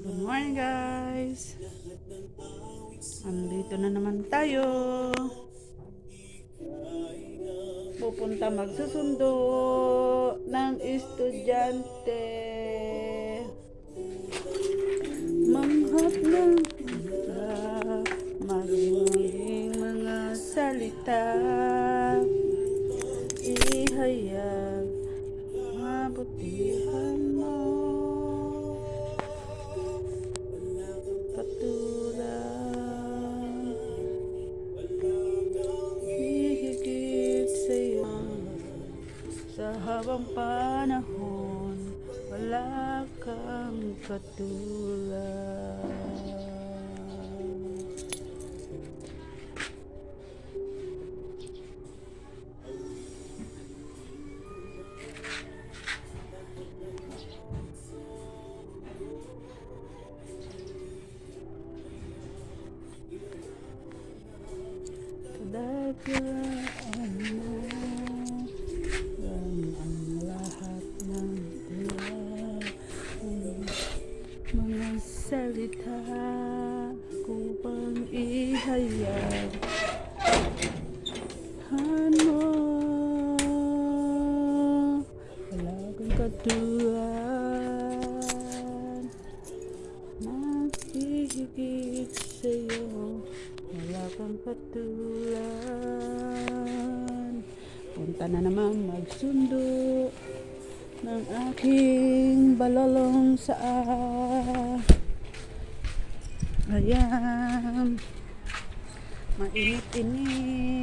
morning guys! Andito na naman tayo. Pupunta magsusundo ng estudyante. Manghap ng mga maging mga salita. Ihayag mabutihan Sa habang panahon Wala kang katulad. Mo Ang Mga salita Kupang ihayag Ano Wala kang katulad Nakihigit sa'yo Wala kang katulad Punta na naman magsundo Ng aking balalong sa Ayan. Mainit-init